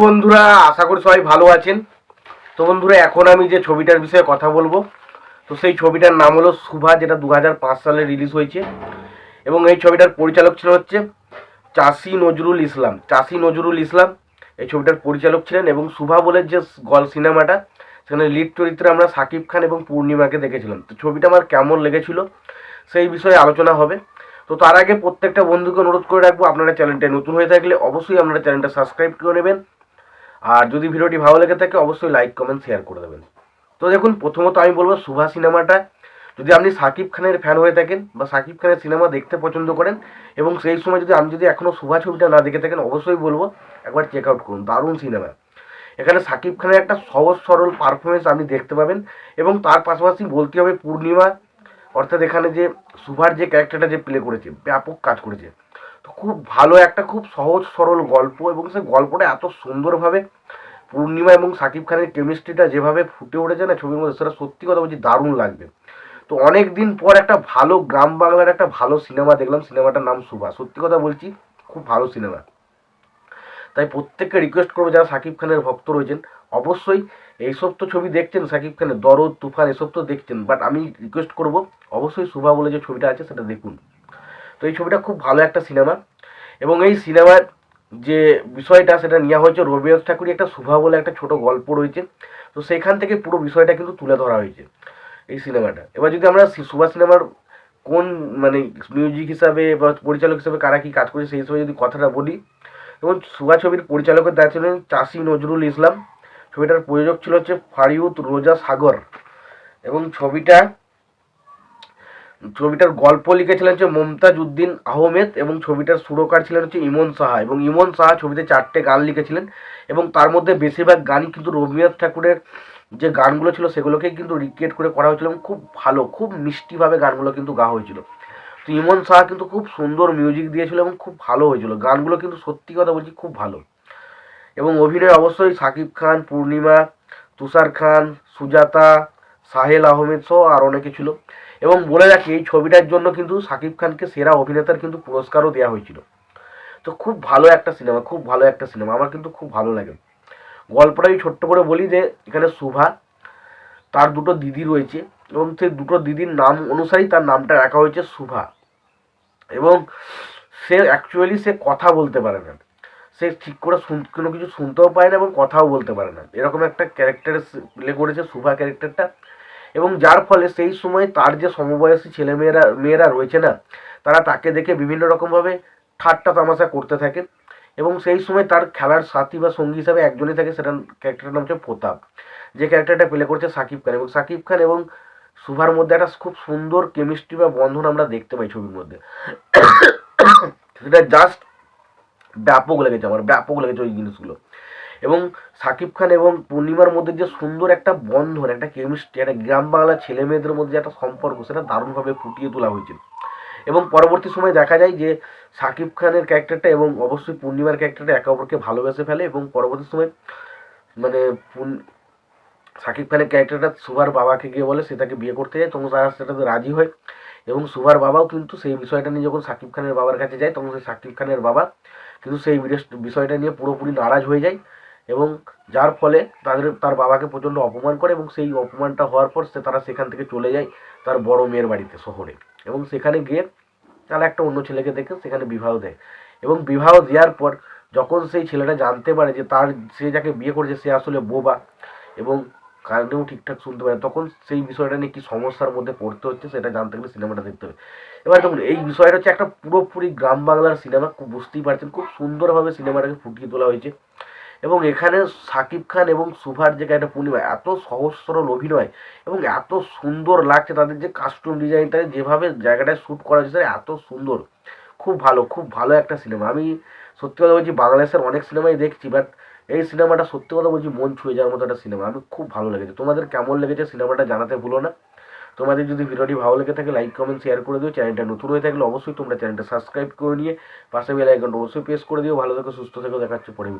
বন্ধুরা, আশা করি সবাই ভালো আছেন। তো বন্ধুরা, এখন আমি যে ছবিটার বিষয়ে কথা বলব, তো সেই ছবিটার নাম হলো সুভা, যেটা দু হাজার পাঁচ সালে রিলিজ হয়েছে। এবং এই ছবিটার পরিচালক ছিল হচ্ছে চাষি নজরুল ইসলাম। চাষি নজরুল ইসলাম এই ছবিটার পরিচালক ছিলেন এবং সুভা বলে যে গল সিনেমাটা, সেখানে লিড চরিত্রে আমরা সাকিব খান এবং পূর্ণিমাকে দেখেছিলাম। তো ছবিটা আমার কেমন লেগেছিল সেই বিষয়ে আলোচনা হবে। তো তার আগে প্রত্যেকটা বন্ধুকে অনুরোধ করে রাখব, আপনারা চ্যানেলটা নতুন হয়ে থাকলে অবশ্যই আপনারা চ্যানেলটা সাবস্ক্রাইব করে নেবেন। আর যদি ভিডিওটি ভালো লেগে থাকে, অবশ্যই লাইক কমেন্ট শেয়ার করে দেবেন। তো দেখুন, প্রথমত আমি বলব সুভা সিনেমাটা। যদি আপনি সাকিব খানের ফ্যান হয়ে থাকেন বা সাকিব খানের সিনেমা দেখতে পছন্দ করেন এবং সেই সময় যদি আমি যদি এখনও সুভা ছবিটা না দেখে থাকেন, অবশ্যই বলব একবার চেক আউট করুন, দারুণ সিনেমা। এখানে সাকিব খানের একটা সহজ সরল পারফরমেন্স আপনি দেখতে পাবেন এবং তার পাশাপাশি বলতে হবে পূর্ণিমা। অর্থাৎ এখানে যে সুভার যে ক্যারেক্টারটা যে প্লে করেছে, ব্যাপক কাজ করেছে। খুব ভালো একটা খুব সহজ সরল গল্প এবং সেই গল্পটা এত সুন্দরভাবে পূর্ণিমা এবং সাকিব খানের কেমিস্ট্রিটা যেভাবে ফুটে উঠেছে না ছবির মধ্যে, সেটা সত্যি কথা বলছি দারুণ লাগবে। তো অনেক দিন পর একটা ভালো গ্রাম বাংলার একটা ভালো সিনেমা দেখলাম, সিনেমাটার নাম সুভা সত্যি কথা বলছি, খুব ভালো সিনেমা। তাই প্রত্যেককে রিকোয়েস্ট করব যারা সাকিব খানের ভক্ত রয়েছেন, অবশ্যই এইসব তো ছবি দেখছেন সাকিব খানের, দরদ, তুফান, এসব তো দেখছেন বাট আমি রিকোয়েস্ট করব, অবশ্যই সুভা বলে যে ছবিটা আছে, সেটা দেখুন। তো এই ছবিটা খুব ভালো একটা সিনেমা। এবং এই সিনেমার যে বিষয়টা, সেটা নেওয়া হয়েছে রবীন্দ্রনাথ ঠাকুরের একটা সুভা বলে একটা ছোট গল্প রয়েছে। তো সেখান থেকে পুরো বিষয়টা কিন্তু তুলে ধরা হয়েছে এই সিনেমাটা। এবার যদি আমরা সুভাষ সিনেমার কোন মানে মিউজিক হিসাবে বা পরিচালক হিসাবে কারা কী কাজ করেছে সেই হিসাবে যদি কথাটা বলি এবং সুভা ছবির পরিচালকের দায়িত্ব ছিলেন চাষি নজরুল ইসলাম। ছবিটার প্রযোজক ছিল হচ্ছে ফারিউদ রোজা সাগর। এবং ছবিটা ছবিটার গল্প লিখেছিলেন হচ্ছে মমতাজ উদ্দিন আহমেদ এবং ছবিটার সুরকার ছিলেন হচ্ছে ইমন সাহা এবং ইমন সাহা ছবিতে চারটে গান লিখেছিলেন এবং তার মধ্যে বেশিরভাগ গানই কিন্তু রবীন্দ্রনাথ ঠাকুরের যে গানগুলো ছিল সেগুলোকেই কিন্তু রিক্রিয়েট করে করা হয়েছিল এবং খুব ভালো, খুব মিষ্টিভাবে গানগুলো কিন্তু গাওয়া হয়েছিল। তো ইমন সাহা কিন্তু খুব সুন্দর মিউজিক দিয়েছিল এবং খুব ভালো হয়েছিল। গানগুলো কিন্তু সত্যি কথা বলছি খুব ভালো। এবং অভিনয় অবশ্যই সাকিব খান, পূর্ণিমা, তুষার খান, সুজাতা, সাহেল আহমেদ সহ আর অনেকে ছিল। এবং বলে রাখি, এই ছবিটার জন্য কিন্তু সাকিব খানকে সেরা অভিনেতার কিন্তু পুরস্কারও দেওয়া হয়েছিল। তো খুব ভালো একটা সিনেমা, খুব ভালো একটা সিনেমা, আমার কিন্তু খুব ভালো লাগে। গল্পটা আমি ছোট্ট করে বলি যে, এখানে সুভা তার দুটো দিদি রয়েছে এবং সেই দুটো দিদির নাম অনুসারেই তার নামটা রাখা হয়েছে সুভা এবং সে অ্যাকচুয়ালি সে কথা বলতে পারে না। সে ঠিক করে শুন, কোনো কিছু শুনতেও পায় না এবং কথাও বলতে পারে না। এরকম একটা ক্যারেক্টার প্লে করেছে সুভা ক্যারেক্টারটা এবং যার ফলে সেই সময় তার যে সমবয়সী ছেলেমেয়েরা, মেয়েরা রয়েছে না, তারা তাকে দেখে বিভিন্ন রকমভাবে ঠাট্টা তামাশা করতে থাকে এবং সেই সময় তার খেলার সাথী বা সঙ্গী হিসাবে একজনই থাকে, সেটা ক্যারেক্টারটার নাম হচ্ছে প্রতাপ। যে ক্যারেক্টারটা প্লে করছে সাকিব খান এবং সাকিব খান এবং সুভার মধ্যে একটা খুব সুন্দর কেমিস্ট্রি বা বন্ধন আমরা দেখতে পাই ছবির মধ্যে। সেটা জাস্ট ব্যাপক লেগেছে আমার, ব্যাপক লেগেছে ওই জিনিসগুলো। এবং সাকিব খান এবং পূর্ণিমার মধ্যে যে সুন্দর একটা বন্ধন, একটা কেমিস্ট্রি একটা গ্রাম বাংলার ছেলে মেয়েদের মধ্যে একটা সম্পর্ক, সেটা দারুণভাবে ফুটিয়ে তোলা হয়েছে এবং পরবর্তী সময় দেখা যায় যে সাকিব খানের ক্যারেক্টারটা এবং অবশ্যই পূর্ণিমার ক্যারেক্টারটা একে অপরকে ভালোবেসে ফেলে এবং পরবর্তী সময় মানে সাকিব খানের ক্যারেক্টারটা সুভার বাবাকে গিয়ে বলে সে তাকে বিয়ে করতে যায়, তখন তারা সেটাতে রাজি হয়। এবং সুভার বাবাও কিন্তু সেই বিষয়টা নিয়ে যখন সাকিব খানের বাবার কাছে যায়, তখন সেই সাকিব খানের বাবা কিন্তু সেই বিষয়টা নিয়ে পুরোপুরি নারাজ হয়ে যায়। এবং যার ফলে তাদের, তার বাবাকে প্রচণ্ড অপমান করে এবং সেই অপমানটা হওয়ার পর সে তারা সেখান থেকে চলে যায় তার বড় মেয়ের বাড়িতে শহরে। এবং সেখানে গিয়ে তারা একটা অন্য ছেলেকে দেখে সেখানে বিবাহ দেয়। এবং বিবাহ দেওয়ার পর যখন সেই ছেলেটা জানতে পারে যে তার, সে যাকে বিয়ে করেছে সে আসলে বোবা এবং কানেও ঠিকঠাক শুনতে পারে তখন সেই বিষয়টা নিয়ে কি সমস্যার মধ্যে পড়তে হচ্ছে সেটা জানতে গেলে সিনেমাটা দেখতে হবে। এবার দেখুন, এই বিষয়টা হচ্ছে একটা পুরোপুরি গ্রাম বাংলার সিনেমা, খুব বুঝতেই পারছেন, খুব সুন্দরভাবে সিনেমাটাকে ফুটিয়ে তোলা হয়েছে। এবং এখানে সাকিব খান এবং সুভার যে একটা পূর্ণিমা, এত সহজ সরল অভিনয় এবং এত সুন্দর লাগছে তাদের যে কাস্টম ডিজাইনটা যেভাবে জায়গাটায় শ্যুট করা হয়েছে এত সুন্দর। খুব ভালো খুব ভালো একটা সিনেমা আমি সত্যি কথা বলছি, বাংলাদেশের অনেক সিনেমাই দেখছি বাট এই সিনেমাটা সত্যি কথা বলছি, মন ছুঁয়ে যাওয়ার মতো একটা সিনেমা আমি খুব ভালো লেগেছে। তোমাদের কেমন লেগেছে সিনেমাটা জানাতে ভুলো না। তোমাদের যদি ভিডিওটি ভালো লেগে থাকে লাইক কমেন্ট শেয়ার করে দিও। চ্যানেলটা নতুন হয়ে থাকলে অবশ্যই তোমরা চ্যানেলটা সাবস্ক্রাইব করে নিয়ে পাশে বেল আইকনটা অবশ্যই প্রেস করে দিও। ভালো থেকো, সুস্থ থেকো দেখাচ্ছে পরে